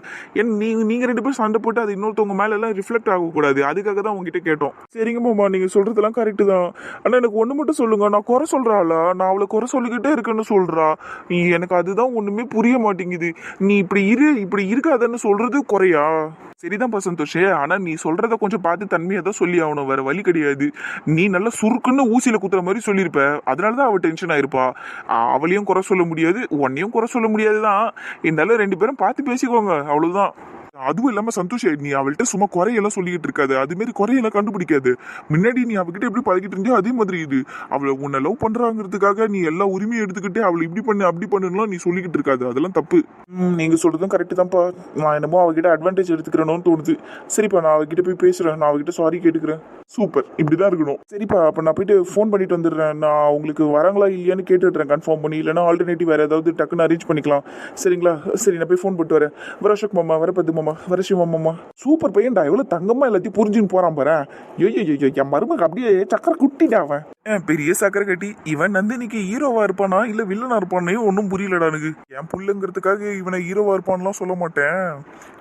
ஏன் நீங்க நீங்கள் ரெண்டு பேரும் சண்டை போட்டு அது இன்னொருத்தவங்க மேலெல்லாம் ரிஃப்ளெக்ட் ஆகக்கூடாது. அதுக்காக தான் உங்ககிட்ட கேட்டோம். சரிங்க மாமா நீங்கள் சொல்றதெல்லாம் கரெக்டு தான். ஆனால் எனக்கு ஒன்று மட்டும் சொல்லுங்க. நான் குறை சொல்கிறாள் நான் அவளை குறை சொல்லிக்கிட்டே இருக்கேன்னு சொல்கிறா நீ எனக்கு அதுதான் ஒன்றுமே புரிய மாட்டேங்குது. நீ இப்படி இரு இப்படி இருக்காதன்னு சொல்றது குறையா? சரிதான் சந்தோஷே. ஆனா நீ சொல்றத கொஞ்சம் பார்த்து தன்மையா தான் சொல்லி ஆகணும். வேற வழி கிடையாது. நீ நல்லா சுருக்குன்னு ஊசியில குத்துற மாதிரி சொல்லியிருப்ப. அதனாலதான் அவ டென்ஷன் ஆயிருப்பா. அவளையும் குறை சொல்ல முடியாது. உன்னையும் குறை சொல்ல முடியாதுதான். இருந்தாலும் ரெண்டு பேரும் பார்த்து பேசிக்கோங்க. அவ்வளவுதான். அதுவும் இல்லாம சந்தோஷ் நீ அவள்கிட்ட சும்மா குறையெல்லாம் சொல்லிக்கிட்டு இருக்காது. அது மாதிரி குறையெல்லாம் கண்டுபிடிக்காது. முன்னாடி நீ அவகிட்ட எப்படி பழகிட்டு இருந்தியோ அதே மாதிரி இது அவளை உன்னை லவ் பண்றாங்கிறதுக்காக நீ எல்லா உரிமையும் எடுத்துக்கிட்டு அவளை இப்படி பண்ணு அப்படி பண்ணுலாம் நீ சொல்லிக்கிட்டு இருக்காது. அதெல்லாம் தப்பு. நீங்கள் நீங்க சொல்றதும் கரெக்ட் தான்ப்பா. நான் என்னமோ அவகிட்ட அட்வான்டேஜ் எடுத்துக்கிறேன்னு தோணுது. சரிப்பா நான் அவகிட்ட போய் பேசுறேன். நான் அவகிட்ட சாரி கேட்டுக்கிறேன். சூப்பர் இப்படிதான் இருக்கணும். சரிப்பா அப்ப நான் போயிட்டு ஃபோன் பண்ணிட்டு வந்துடுறேன். நான் உங்களுக்கு வராங்களா இல்லையான்னு கேட்டுடுறேன். கன்ஃபார்ம் பண்ணி இல்லைன்னா ஆல்டர்னேட்டிவ் வேற ஏதாவது டக்குன்னு அரேஞ்ச் பண்ணிக்கலாம். சரிங்களா? சரி நான் போய் ஃபோன் போட்டு வரேன். வர அசோக் மாமா வர பத்து மாமா. வர சிவ மாமா. சூப்பர் பையன்டா எவ்வளோ தங்கம்மா எல்லாத்தையும் புரிஞ்சுன்னு போகிறான் பாரு. ஐயோ ஐயோ என் மருமக அப்படியே சக்கரை குட்டிடா அவன் ஏன் பெரிய சக்கரை கட்டி இவன் நந்தினிக்கு ஹீரோவா இருப்பானா இல்ல வில்லனா இருப்பானே ஒன்றும் புரியலடா எனக்கு. என் புள்ளுங்கிறதுக்காக இவனை ஹீரோவா இருப்பான்லாம் சொல்ல மாட்டேன்.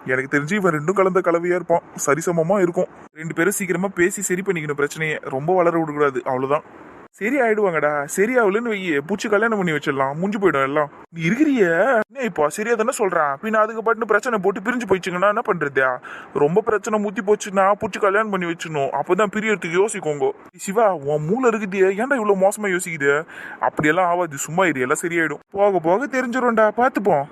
எனக்கு தெரிஞ்சு இவன் ரெண்டும் கலந்த கலவையா இருப்பான். சரிசமமா இருக்கும். ரெண்டு பேரும் சீக்கிரமா பேசி சரி பண்ணிக்கணும் பிரச்சனையை. ரொம்ப வளர விடக்கூடாது. அவ்வளோதான் சரி ஆயிடுவாங்கடா சரி ஆகலன்னு வையே பூச்சி கல்யாணம் பண்ணி வச்சிடலாம். முடிஞ்சு போயிடும் எல்லாம். நீ இருக்கிறிய. என்ன இப்போ? சரியா தானே சொல்றான். பின்ன அதுக்கு பாட்டு பிரச்சனை போட்டு பிரிஞ்சு போயிடுச்சுங்கன்னா என்ன பண்றதா? ரொம்ப பிரச்சனை முத்தி போச்சுன்னா பூச்சி கல்யாணம் பண்ணி வச்சிடணும். அப்பதான் பிரியறதுக்கு யோசிக்கோங்க. சிவா உன் மூளை இருக்குது. ஏன்டா இவ்வளவு மோசமா யோசிக்குது? அப்படியெல்லாம் ஆகாது சும்மா இரு. எல்லாம் சரியாயிடும். போக போக தெரிஞ்சிடும்டா பாத்துப்போம்.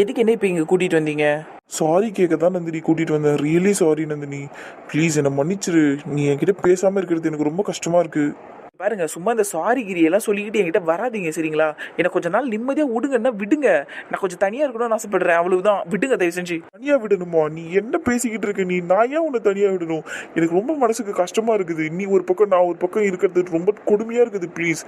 எதுக்கு என்ன இப்போ இங்கே கூட்டிகிட்டு வந்தீங்க? சாரி கேட்க தான் நந்தினி கூட்டிட்டு வந்தேன். Really sorry Nandini. ப்ளீஸ் என்னை மன்னிச்சிரு. நீ என்கிட்ட பேசாமல் இருக்கிறது எனக்கு ரொம்ப கஷ்டமாக இருக்குது பாருங்க சும்மா இந்த சாரி கிரியெல்லாம் சொல்லிக்கிட்டு என்கிட்ட வராதீங்க சரிங்களா? எனக்கு கொஞ்ச நாள் நிம்மதியாக விடுங்கன்னா விடுங்க. நான் கொஞ்சம் தனியாக இருக்கணும்னு ஆசைப்படுறேன் அவ்வளவுதான். விடுங்க தயவு செஞ்சு. தனியா விடணுமா? நீ என்ன பேசிக்கிட்டு இருக்க? நீ நான் ஏன் உன்னை தனியா விடணும்? எனக்கு ரொம்ப மனசுக்கு கஷ்டமா இருக்குது. நீ ஒரு பக்கம் நான் ஒரு பக்கம் இருக்கிறது ரொம்ப கொடுமையா இருக்குது ப்ளீஸ்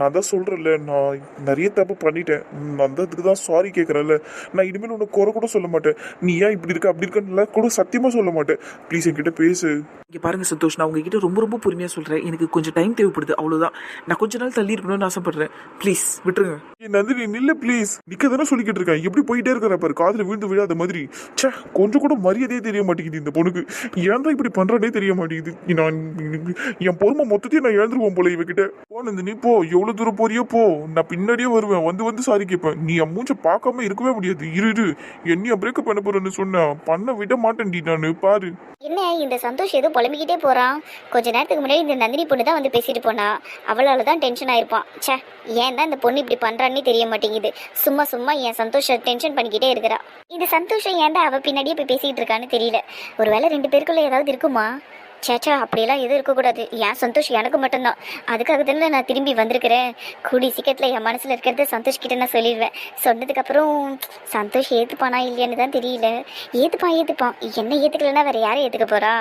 நான் தான் சொல்றேன்ல நான் நிறைய தப்பு பண்ணிட்டேன். நான் தான் அதுக்கு தான் சாரி கேட்கறேன்ல நான் இனிமேல் உன்னை குறை கூட சொல்ல மாட்டேன். நீ ஏன் இப்படி இருக்க? அப்படி இருக்கன்னு கூட சத்தியமா சொல்ல மாட்டேன். ப்ளீஸ் என்கிட்ட பேசு. இங்கே பாருங்க சந்தோஷ் நான் உங்ககிட்ட ரொம்ப ரொம்ப பொறுமையாக சொல்கிறேன் எனக்கு கொஞ்சம் டைம் தேவைப்படுது அவ்வளவுதான். நான் கொஞ்ச நாள் தள்ளி இருக்கணும்னு ஆசைப்படுறேன். ப்ளீஸ் விட்டுருங்க. நந்தினி நில்ல ப்ளீஸ் நிக்க தானே சொல்லிக்கிட்டு இருக்கேன் எப்படி போயிட்டே இருக்கிற பாரு? காதுல விழுந்து விழாத மாதிரி. ச்சே கொஞ்சம் கூட மரியாதையே தெரிய மாட்டேங்குது இந்த பொண்ணுக்கு. ஏன் தான் இப்படி பண்றானே தெரிய மாட்டேங்குது. நான் என் பொறுமை மொத்தத்தையும் நான் இழந்துருவோம் போல இவகிட்ட. போ நந்தினி போ. எவ்வளவு தூரம் போறியோ போ. நான் பின்னாடியே வருவேன். வந்து வந்து சாரி கேட்பேன். நீ என் மூஞ்ச பார்க்காம இருக்கவே முடியாது. இரு இரு. என்னைய பிரேக்கப் பண்ண போறேன்னு சொன்னா பண்ண விட மாட்டேன்டி நானு. பாரு. என்ன இந்த சந்தோஷ் ஏதோ புலம்பிக்கிட்டே போறான். கொஞ்ச நேரத்துக்கு முன்னாடி இந்த நந்தினி பொண்ணு தான் வந்து பேசிட்டு போனா அவளால் தான் டென்ஷன் ஆயிருப்பான். சே ஏன் தான் இந்த பொண்ணு இப்படி பண்றான்னே தெரிய மாட்டேங்குது. சும்மா சும்மா என் சந்தோஷம் டென்ஷன் பண்ணிக்கிட்டே இருக்கிறா. இந்த சந்தோஷம் ஏன்டா அவ பின்னாடியே போய் பேசிக்கிட்டு இருக்கான்னு தெரியல. ஒருவேளை ரெண்டு பேருக்குள்ள ஏதாவது இருக்குமா? சேச்சா அப்படியெல்லாம் எதுவும் இருக்கக்கூடாது. என் சந்தோஷம் எனக்கு மட்டும்தான். அதுக்காக தானே நான் திரும்பி வந்திருக்கிறேன். கூடி சீக்கிரத்தில் என் மனசில் இருக்கிறத சந்தோஷ் கிட்ட நான் சொல்லிடுவேன். சொன்னதுக்கப்புறம் சந்தோஷ் ஏற்றுப்பானா இல்லையான்னு தான் தெரியல. ஏற்றுப்பான் ஏற்றுப்பான் என்ன ஏற்றுக்கலன்னா வேறு யாரை ஏற்றுக்க போறா?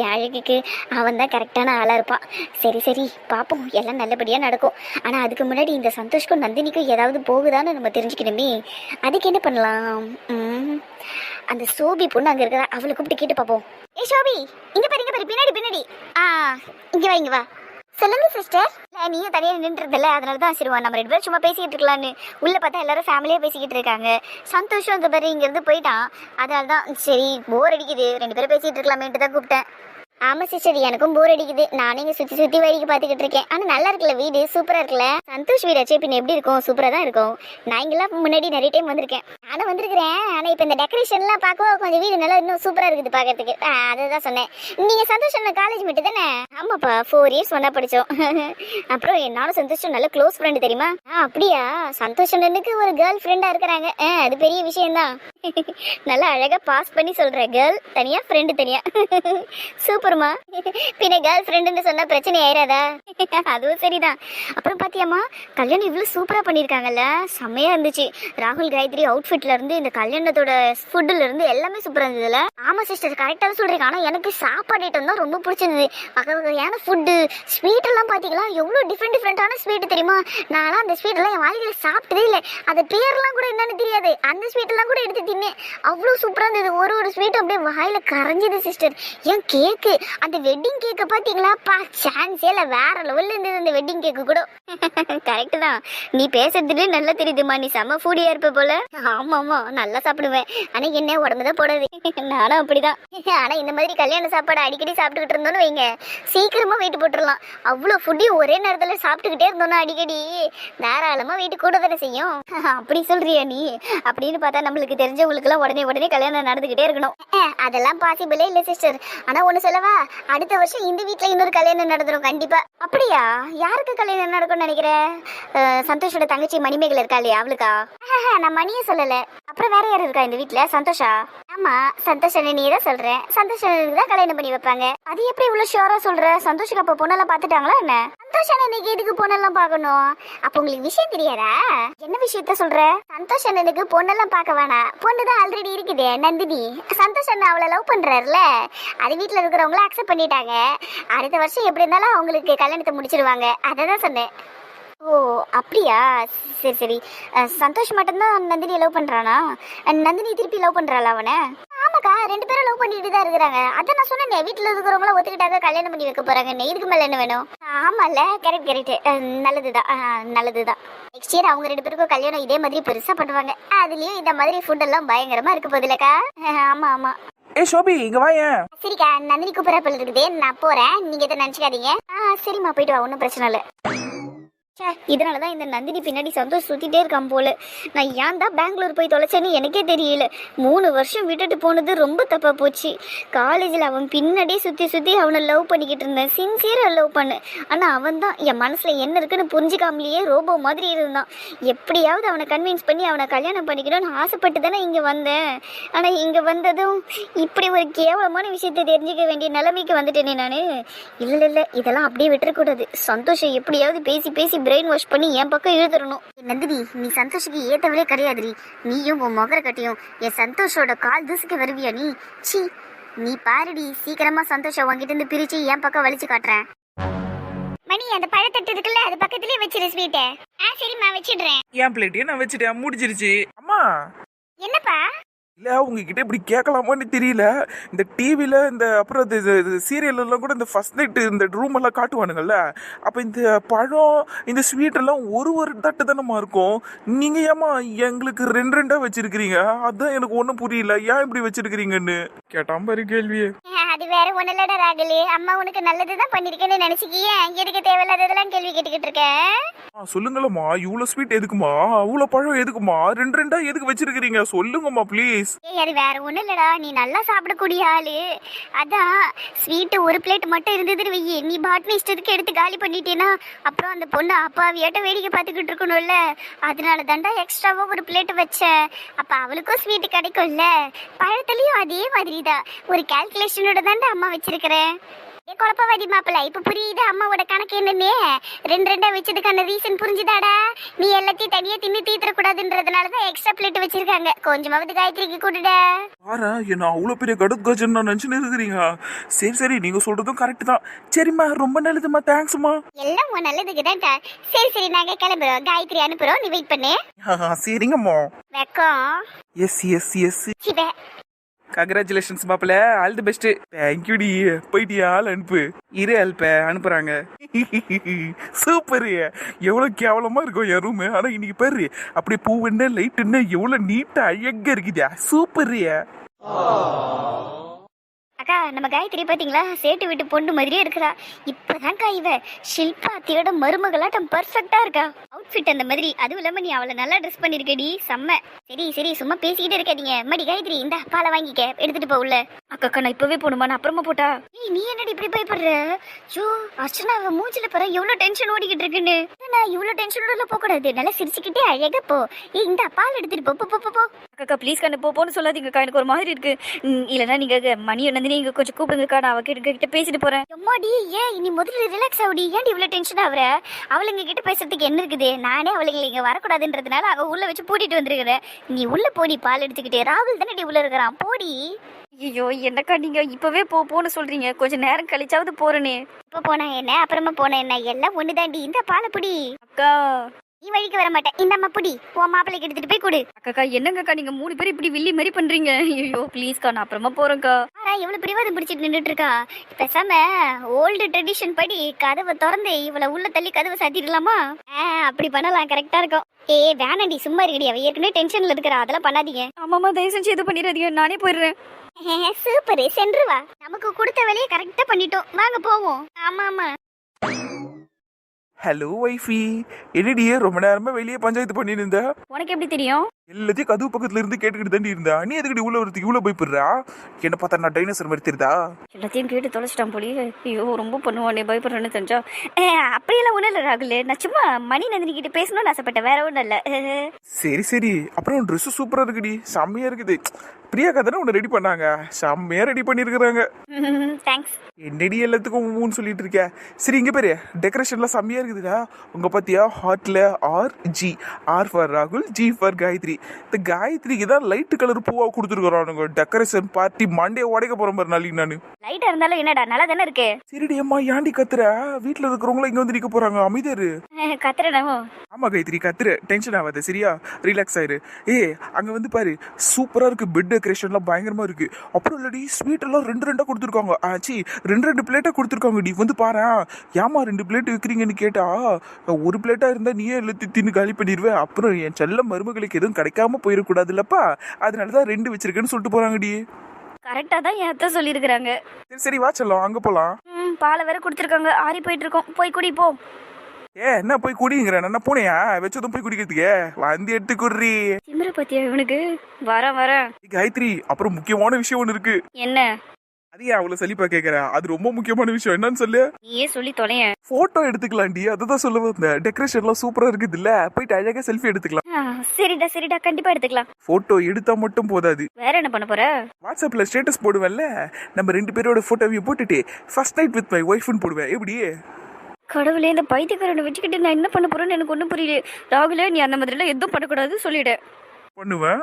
என் அழகுக்கு அவன் தான் கரெக்டான ஆளாக இருப்பான். சரி சரி பார்ப்போம் எல்லாம் நல்லபடியாக நடக்கும். ஆனால் அதுக்கு முன்னாடி இந்த சந்தோஷ்க்கும் நந்தினிக்கும் ஏதாவது போகுதான்னு நம்ம தெரிஞ்சுக்கணுமே. அதுக்கு என்ன பண்ணலாம்? அந்த சோபி பொண்ணு அங்கே இருக்கிறா அவளை கூப்பிட்டு கேட்டு பார்ப்போம் ஏ ஷோபி இங்க பாரு இங்க பாரு பின்னாடி பின்னாடி. ஆ இங்க வா இங்க வா. சொல்லுங்க சிஸ்டர் இல்ல நீயும் தனியா நின்றுறதில்ல. அதனால தான் சரி நம்ம ரெண்டு பேரும் சும்மா பேசிக்கிட்டு இருக்கலாம்னு. உள்ள பார்த்தா எல்லாரும் ஃபேமிலியா பேசிக்கிட்டு இருக்காங்க. சந்தோஷம் அந்த மாதிரி இங்க இருந்து போயிட்டான். அதனால தான் சரி போர் அடிக்குது. ரெண்டு பேரும் பேசிட்டு இருக்கலாமேன்ட்டு தான் கூப்பிட்டேன். ஆமா சிஸ்டர் எனக்கும் போர் அடிக்குது. நானும் இங்க சுத்தி சுத்தி வரைக்கும் பார்த்துக்கிட்டு இருக்கேன். ஆனா நல்லா இருக்குல்ல வீடு? சூப்பரா இருக்குல்ல? சந்தோஷ் வீடாச்சே பின் எப்படி இருக்கும்? சூப்பரா தான் இருக்கும். நான் இங்கெல்லாம் முன்னாடி நிறைய டைம் வந்திருக்கேன். நானும் வந்திருக்கிறேன். ஆனா இப்ப இந்த டெக்கரேஷன்லாம் பார்க்க கொஞ்சம் வீடு நல்லா இன்னும் சூப்பரா இருக்குது பாக்கிறதுக்கு அதுதான் சொன்னேன். நீங்க சந்தோஷம் காலேஜ் மட்டும் தானே? ஆமாப்பா ஃபோர் இயர்ஸ் ஒன்னா படிச்சோம். அப்புறம் என்னாலும் சந்தோஷம் நல்ல க்ளோஸ் ஃப்ரெண்டு தெரியுமா? அப்படியா? சந்தோஷனுக்கு ஒரு கேர்ள் ஃப்ரெண்டா இருக்கிறாங்க. ஆ, அது பெரிய விஷயம்தான். நல்லா அழகா பாஸ் பண்ணி சொல்ற கேர்ள் தனியா ஃப்ரெண்டு தனியா. சூப்பர்மா பின்ன கேர்ள் ஃப்ரெண்டுன்னு சொன்னா பிரச்சனை ஆயிராதா? அதுவும் சரிதான். அப்புறம் பாத்தியாமா கல்யாணம் இவ்வளவு சூப்பரா பண்ணிருக்காங்கல்ல? செம்மையா இருந்துச்சு. ராகுல் காயத்ரி அவுட்ஃபிட்ல இருந்து இந்த கல்யாணத்தோட ஃபுட்ல இருந்து எல்லாமே சூப்பரா இருந்ததுல ஆமா சிஸ்டர் கரெக்டா சொல்றீங்க ஆனா எனக்கு சாப்பாடு ஐட்டம் தான் ரொம்ப பிடிச்சிருந்தது. வகை வகையான ஃபுட்டு ஸ்வீட் எல்லாம் பாத்தீங்களா? எவ்வளவு டிஃப்ரெண்ட் டிஃப்ரெண்டான ஸ்வீட் தெரியுமா? நான்லாம் அந்த ஸ்வீட் எல்லாம் என் வாழ்க்கையில சாப்பிட்டதே இல்லை. அந்த பேர்லாம் கூட என்னன்னு தெரியாது. அந்த ஸ்வீட் எல்லாம் கூட எடுத்து தின்னேன் அவ்வளோ சூப்பராக இருந்தது. ஒரு ஒரு ஸ்வீட் அப்படியே வாயில கரைஞ்சது சிஸ்டர் ஏன் கேக்கு அந்த வெட்டிங் கேக்கை பார்த்தீங்களா பா சான்ஸே இல்லை. வேற லெவலில் இருந்தது அந்த வெட்டிங் கேக்கு கூட. கரெக்டு தான். நீ பேசுறதுலே நல்லா தெரியுதுமா நீ செம்ம ஃபூடியா இருப்ப போல. ஆமா ஆமா நல்லா சாப்பிடுவேன். ஆனா என்ன உடம்பு தான் போடாது. நானும் அப்படிதான். ஆனா இந்த மாதிரி கல்யாண சாப்பாடு அடிக்கடி சாப்பிட்டுக்கிட்டு இருந்தோம்னு வைங்க. சீக்கிரமா வெயிட் போட்டுடலாம். அவ்வளோ ஃபுட்டையும் ஒரே நேரத்துல சாப்பிட்டுக்கிட்டே இருந்தோம்னா அடிக்கடி. தாராளமாக வெயிட் கூட தானே செய்யும். அப்படி சொல்றியா நீ? அப்படின்னு பார்த்தா நம்மளுக்கு தெரிஞ்சவங்களுக்குலாம் உடனே உடனே கல்யாணம் நடந்துகிட்டே இருக்கணும். அதெல்லாம் பாசிபிளே இல்ல சிஸ்டர் ஆனா ஒண்ணு சொல்லவா? அடுத்த வருஷம் இந்த வீட்ல இன்னொரு கல்யாணம் நடந்துரும் கண்டிப்பா. அப்படியா? யாருக்கு கல்யாணம் நடக்கும்னு நினைக்கிறேன் சந்தோஷோட தங்கச்சி மணிமேகலை இருக்கா இல்லையா அவளுக்கா? நான் மணியை சொல்லல. அப்புறம் வேற யார் இருக்கா இந்த வீட்ல? சந்தோஷா? ஆமா சந்தோஷ் நீ தான் சொல்றேன் சந்தோஷ் தான் கல்யாணம் பண்ணி வைப்பாங்க. அது எப்படி இவ்வளவு ஷியோரா சொல்ற? சந்தோஷுக்கு அப்ப பொண்ணெல்லாம் பாத்துட்டாங்களா என்ன? சந்தோஷ் அண்ணனுக்கு எதுக்கு பொண்ணெல்லாம் பார்க்கணும்? அப்ப உங்களுக்கு விஷயம் தெரியாதா? என்ன விஷயத்த சொல்ற? சந்தோஷ் அண்ணனுக்கு பொண்ணெல்லாம் பார்க்க வேணாம். பொண்ணு தான் ஆல்ரெடி இருக்குதே நந்தினி. சந்தோஷ் அண்ணா அவளை லவ் பண்ணுறாருல அது வீட்டில் இருக்கிறவங்கள அக்செப்ட் பண்ணிட்டாங்க. அடுத்த வருஷம் எப்படி இருந்தாலும் அவங்களுக்கு கல்யாணத்தை முடிச்சிருவாங்க. அதை தான் சொன்னேன். ஓ அப்படியா? சரி சரி. சந்தோஷ் மட்டும்தான் நந்தினியை லவ் பண்றானா? அஹ், நந்தினி திருப்பி லவ் பண்றாளா அவனை? ஆமாக்கா ரெண்டு பேரும் லவ் பண்ணிட்டு தான் இருக்கிறாங்க. அதான் நான் சொன்னேன் வீட்டில் இருக்கிறவங்கள ஒத்துக்கிட்டாக்க கல்யாணம் பண்ணி வைக்க போறாங்க. இதுக்கு மேல என்ன வேணும்? ஆமால கரெக்ட் கரெக்ட் நல்லதுதான். அஹ், நல்லதுதான். நெக்ஸ்ட் இயர் அவங்க ரெண்டு பேருக்கும் கல்யாணம் இதே மாதிரி பெருசா பண்ணுவாங்க. அதுலயும் இந்த மாதிரி ஃபுட் எல்லாம் பயங்கரமா இருக்க போகுதுலக்கா அஹ், ஆமா ஆமா. ஏ ஷோபி இங்க வாயேன் சரிக்கா நந்தினி கூப்பிட்ற போல இருக்குது நான் போறேன். நீங்க எதுவும் நினைச்சுக்காதீங்க. ஆ சரிம்மா போயிட்டு வா ஒன்றும் பிரச்சனை இல்லை. இதனால இதனாலதான் இந்த நந்தினி பின்னாடி சந்தோஷ் சுற்றிட்டே இருக்கான் போல. நான் ஏன் தான் பெங்களூர் போய் தொலைச்சேன்னு எனக்கே தெரியல. மூணு வருஷம் விட்டுட்டு போனது ரொம்ப தப்பாக போச்சு. காலேஜில் அவன் பின்னாடியே சுற்றி சுற்றி அவனை லவ் பண்ணிக்கிட்டு இருந்தேன். சின்சியராக லவ் பண்ணேன். ஆனால் அவன் தான் என் மனசில் என்ன இருக்குன்னு புரிஞ்சுக்காமலேயே ரோபோ மாதிரி இருந்தான். எப்படியாவது அவனை கன்வின்ஸ் பண்ணி அவனை கல்யாணம் பண்ணிக்கணும்னு ஆசைப்பட்டு தானே இங்கே வந்தேன். ஆனால் இங்கே வந்ததும் இப்படி ஒரு கேவலமான விஷயத்தை தெரிஞ்சுக்க வேண்டிய நிலைமைக்கு வந்துட்டேனே நான். இல்லை இல்லை இதெல்லாம் அப்படியே விட்டுறக்கூடாது. சந்தோஷம் எப்படியாவது பேசி பேசி பிரெயின் வாஷ் பண்ணி என் பக்கம் இழுத்துடணும். நந்தினி நீ சந்தோஷுக்கு ஏத்தவளே கிடையாதுடி. நீயும் உன் முகர கட்டியும் என் சந்தோஷோட கால் தூசுக்கு வருவியா நீ? சி நீ பாருடி சீக்கிரமா சந்தோஷம் உன்கிட்ட இருந்து பிரிச்சு என் பக்கம் வலிச்சு காட்டுறேன். மணி அந்த பழத்தட்டு இருக்குல்ல அது பக்கத்துலயே வச்சிரு ஸ்வீட்டை. ஆ சரிம்மா வச்சிடுறேன். என் பிளேட்டையும் நான் வச்சுட்டேன் முடிஞ்சிருச்சு. அம்மா. என்னப்பா? இல்ல உங்ககிட்ட இப்படி கேட்கலாமான்னு தெரியல. இந்த டிவில இந்த அப்புறம் இந்த சீரியல் எல்லாம் கூட இந்த ஃபர்ஸ்ட் நைட் இந்த ரூம் எல்லாம் காட்டுவானுங்கல்ல. அப்ப இந்த பழம் இந்த ஸ்வீட் எல்லாம் ஒரு ஒரு தட்டு தானம்மா இருக்கும். நீங்க ஏமா எங்களுக்கு ரெண்டு ரெண்டா வச்சிருக்கிறீங்க? அதான் எனக்கு ஒண்ணும் புரியல. ஏன் இப்படி வச்சிருக்கிறீங்கன்னு? கேட்டான் பாரு கேள்வியே. அது வேற ஒண்ணுலடா ராகுலு. அம்மா உனக்கு நல்லதுதான் பண்ணிருக்கேன்னு நினைச்சுக்கிய. எதுக்கு தேவையில்லாததெல்லாம் கேள்வி கேட்டுக்கிட்டு இருக்க? ஆ, சொல்லுங்களம்மா. இவ்வளவு ஸ்வீட் எதுக்குமா அவ்வளவு பழம் எதுக்குமா ரெண்டு ரெண்டா எதுக்கு வச்சிருக்கிறீங்க? சொல்லுங்கம்மா ப்ளீஸ் ஏய் அது வேற ஒண்ணும் இல்லடா. நீ நல்லா சாப்பிடக்கூடிய ஆளு. அதான் ஸ்வீட் ஒரு பிளேட் மட்டும் இருந்ததுன்னு வெயி. நீ பாட்னி இஷ்டத்துக்கு எடுத்து காலி பண்ணிட்டேனா அப்புறம் அந்த பொண்ணு அப்பாவியாட்ட வேடிக்கை பார்த்துக்கிட்டு இருக்கணும்ல. அதனால தாண்டா எக்ஸ்ட்ராவா ஒரு பிளேட் வச்சேன் அப்ப அவளுக்கும் ஸ்வீட் கிடைக்கும்ல. பழத்துலயும் அதே மாதிரி தான் ஒரு கால்குலேஷனோட தாண்டா அம்மா வச்சிருக்கிறேன். குழப்பவாதி மாப்பிள்ள இப்ப புரியுது அம்மாவோட என்னன்னு ரெண்டு ரெண்டா வச்சதுக்கான ரீசன் புரிஞ்சுதாடா? நீ எல்லாத்தையும் தனியா தின்னு தீத்துற கூடாதுன்றதுனாலதான் எக்ஸ்ட்ரா பிளேட் வச்சிருக்காங்க. கொஞ்சமாவது காயத்ரிக்கு கூடுட. பாரு என்ன அவ்வளோ பெரிய கடுக்கு கஜன் நான் நினச்சின்னு இருக்கிறீங்க? சரி சரி நீங்க சொல்றதும் கரெக்ட் தான். சரிம்மா ரொம்ப நல்லதும்மா தேங்க்ஸ்மா எல்லாம் உன் நல்லதுக்கு தான்டா. சரி சரி நாங்க கிளம்புறோம். காயத்ரி அனுப்புறோம். நீ வெயிட் பண்ணு. சரிங்கம்மா. வெக்கம். Yes yes yes Siva congratulations மாப்பிள்ள. ஆல் தி பெஸ்ட் தேங்க்யூடி போயிட்டியா? ஆள் அனுப்பு. இரு அல்ப. அனுப்புறாங்க. சூப்பர் எவ்வளவு கேவலமா இருக்கும் என் ரூம் ஆனா இன்னைக்கு பாரு அப்படியே பூ என்ன லைட் என்ன எவ்வளவு நீட்டா அழகா இருக்குதா. சூப்பர் அக்கா நம்ம காயத்ரி பாத்தீங்களா? சேட்டு வீட்டு பொண்ணு மாதிரியே இருக்கிறா. இப்பதான்க்கா இவ. ஷில்பா அத்தியோட மருமகளாட்டம் பர்ஃபெக்டா இருக்கா. அவுட்ஃபிட் அந்த மாதிரி. அதுவும் இல்லாம நீ அவளை நல்லா ட்ரெஸ் பண்ணிருக்கடி. செம்ம. சரி சரி சும்மா பேசிக்கிட்டே இருக்காதீங்க. மடி காயத்ரி இந்த பாலை வாங்கிக்க. எடுத்துட்டு போ உள்ள. அக்கா நான் இப்பவே போகணுமா? நான் அப்புறமா போட்டா. ஏய் நீ என்னடி இப்படி பயப்படுற? ஜோ அர்ச்சனா அவ மூஞ்சில பாரு. எவ்வளவு டென்ஷன் ஓடிக்கிட்டு இருக்குன்னு. நான் இவ்வளவு டென்ஷனோட போக கூடாது நல்லா சிரிச்சுக்கிட்டே அழகா போ. ஏய் இந்த பால் எடுத்துட்டு போ. போ, போ அக்கா ப்ளீஸ் கண்ணு போ போன்னு சொல்லாதீங்கக்கா. எனக்கு ஒரு மாதிரி இருக்கு. இல்லைன்னா நீங்க மணி இங்க கொஞ்சம் கூப்பிடுங்கக்கா நான் அவ கிட்ட பேசிட்டு போறேன். எம்மாடி ஏன் நீ முதல்ல ரிலாக்ஸ் ஆகுடி ஏன்டி இவ்வளவு டென்ஷன் ஆகுற அவளுங்க கிட்ட பேசுறதுக்கு என்ன இருக்குது? நானே அவளுங்க இங்க வரக்கூடாதுன்றதுனால அவ உள்ள வச்சு பூட்டிட்டு வந்திருக்கிறேன் நீ உள்ள போடி பால் எடுத்துக்கிட்டு. ராகுல் தானே உள்ள இருக்கிறான். போடி ஐயோ என்னக்கா நீங்க? இப்பவே போ போன்னு சொல்றீங்க. கொஞ்சம் நேரம் கழிச்சாவது போறேனே. இப்ப போனா என்ன? அப்புறமா போனா என்ன? எல்லாம் ஒண்ணுதாண்டி இந்த பாலை புடி அக்கா. வழிக்கு வர மாட்டேன் இந்த அம்மா புடி. உன் மாப்பிள்ளைக்கு எடுத்துட்டு போய் கொடு. அக்கா என்னங்கக்கா நீங்க மூணு பேரும் இப்படி வில்லி மாதிரி பண்றீங்க? ஐயோ ப்ளீஸ்க்கா நான் அப்புறமா போறேன்க்கா. ஆனா இவ்வளவு பிடிவாதம் பிடிச்சிட்டு நின்றுட்டு இருக்கா பேசாம ஓல்டு ட்ரெடிஷன் படி கதவை திறந்து இவளை உள்ள தள்ளி கதவை சாத்திடலாமா? அப்படி பண்ணலாம். கரெக்டா இருக்கும். ஏ வேணாண்டி சும்மா இருக்கடி அவ ஏற்கனவே டென்ஷன்ல இருக்கிறா. அதெல்லாம் பண்ணாதீங்க. ஆமாமா தயவு செஞ்சு எதுவும் பண்ணிடாதீங்க. நானே போயிடுறேன். சூப்பர் சென்று வா. நமக்கு கொடுத்த வேலையை கரெக்டா பண்ணிட்டோம். வாங்க போவோம். ஆமா ஆமா ஹலோ வைஃபி என்னடியே ரொம்ப நேரமா வெளியே பஞ்சாயத்து பண்ணிட்டு இருந்த? உனக்கு எப்படி தெரியும்? எல்லாத்தையும் கதவு பக்கத்துல இருந்து கேட்டுக்கிட்டு தாண்டி இருந்தா. நீ எதுக்கடி உள்ள வரதுக்கு இவ்வளவு பயப்படுறா? என்ன பார்த்தா நான் டைனோசர் மாதிரி தெரியுதா? எல்லாத்தையும் கேட்டு தொலைச்சிட்டான் போலியே. ஐயோ ரொம்ப பண்ணுவானே. பயப்படுறேன்னு தெரிஞ்சா. அப்படியெல்லாம் ஒன்றும் இல்லை ராகுல். நான் சும்மா மணி நந்தினி கிட்ட பேசணும்னு ஆசைப்பட்டேன். வேற ஒன்றும் இல்லை. சரி சரி. அப்புறம் ட்ரெஸ் சூப்பரா இருக்குடி. செம்மையா இருக்குது. பிரியாக்கா தானே உன்னை ரெடி பண்ணாங்க? செம்மையா ரெடி பண்ணிருக்கிறாங்க தேங்க்ஸ் என்னடி எல்லாத்துக்கும் மூணு சொல்லிட்டு இருக்க? சரி இங்க பேரு. டெக்கரேஷன்லாம் செம்மையா இருக்குதுடா. உங்க பாத்தியா? ஹார்ட்ல ஆர் ஜி ஆர் ஃபார் ராகுல் ஜி ஃபார் காயத்ரி. இந்த காயத்ரிக்கு தான் லைட் கலர் பூவா கொடுத்துருக்குறானுங்க. டெக்கரேஷன் பார்ட்டி மண்டே உடைக்க போற மாதிரி நாளைக்கு நானு. லைட்டாக இருந்தாலும் என்னடா? நல்லா தானே இருக்கு? சரிடி அம்மா ஏன்டி கத்துற? வீட்டுல இருக்கிறவங்களும் இங்க வந்து நிக்க போறாங்க. அமைதியாரு கத்துறனோ ஆமா காயத்ரி கத்துற டென்ஷன் ஆகாத சரியா? ரிலாக்ஸ் ஆயிரு. ஏ அங்க வந்து பாரு சூப்பரா இருக்கு பெட் டெக்கரேஷன்லாம் பயங்கரமா இருக்கு. அப்புறம் இல்லடி ஸ்வீட் எல்லாம் ரெண்டு ரெண்டா கொடுத்துருக்காங்க. ஆச்சி ரெண்டு ரெண்டு பிளேட்டா கொடுத்துருக்காங்க டி. வந்து பாரு ஏமா ரெண்டு பிளேட் விற்கிறீங்கன்னு கேட்டா ஒரு பிளேட்டா இருந்தா நீயே எல்லாத்தையும் தின்னு காலி பண்ணிடுவேன் அப்புறம் என் செல்ல மருமகளுக்கு எதுவும் கிடைக்காம போயிடக்கூடாதுல்லப்பா அதனாலதான் ரெண்டு வச்சிருக்கேன்னு சொல்லிட்டு போறாங்கடி. கரெக்டாக தான் என் அத்தை சொல்லியிருக்கிறாங்க. சரி சரி வா செல்லம் அங்க போலாம். ம் பாலை வேற கொடுத்துருக்காங்க ஆறி போயிட்டு இருக்கோம் போய் குடி போ. ஏ என்ன போய் குடிங்கிறேன் என்ன பூனையா? வச்சதும் போய் குடிக்கிறதுக்கு? வந்து எடுத்து குடுறி சிம்மரை பத்தியா இவனுக்கு? வரேன் வரேன். காயத்ரி அப்புறம் முக்கியமான விஷயம் ஒன்று இருக்கு. என்ன? அது ஏன் அவ்வளவு சலிப்பா கேக்குற அது ரொம்ப முக்கியமான விஷயம். என்னன்னு சொல்லு. நீயே சொல்லி தொலையேன் போட்டோ எடுத்துக்கலாம்டி அதுதான் சொல்ல வந்தேன். டெக்கரேஷன்லாம் சூப்பரா இருக்குது இல்ல போயிட்டு அழகா செல்ஃபி எடுத்துக்கலாம். சரிடா சரிடா. கண்டிப்பா எடுத்துக்கலாம். போட்டோ எடுத்தா மட்டும் போதாது. வேற என்ன பண்ண போற? வாட்ஸ்அப்ல ஸ்டேட்டஸ் போடுவேன்ல. நம்ம ரெண்டு பேரோட போட்டோவையும் போட்டுட்டு ஃபர்ஸ்ட் நைட் வித் மை ஒய்ஃப்னு போடுவேன். எப்படி? கடவுளே இந்த பைத்தியக்காரனை வச்சுக்கிட்டு நான் என்ன பண்ண போறேன்னு எனக்கு ஒன்றும் புரியல ராகுலே நீ அந்த மாதிரிலாம் எதுவும் பண்ணக்கூடாது சொல்லிடு பண்ணுவேன்.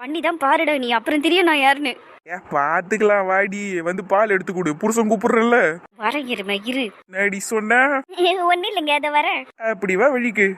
பண்ணி தான் பாருடா நீ. அப்புறம் தெரியும் நான் யாருன்னு? ஏ பாத்துக்கலாம் வாடி. வந்து பால் எடுத்து கொடு. புருஷன் கூப்பிடுறல வரேன் இருமை இரு. நடி சொன்ன? ஒன்னும் இல்லைங்க அதை வரேன். அப்படி வா வழிக்கு.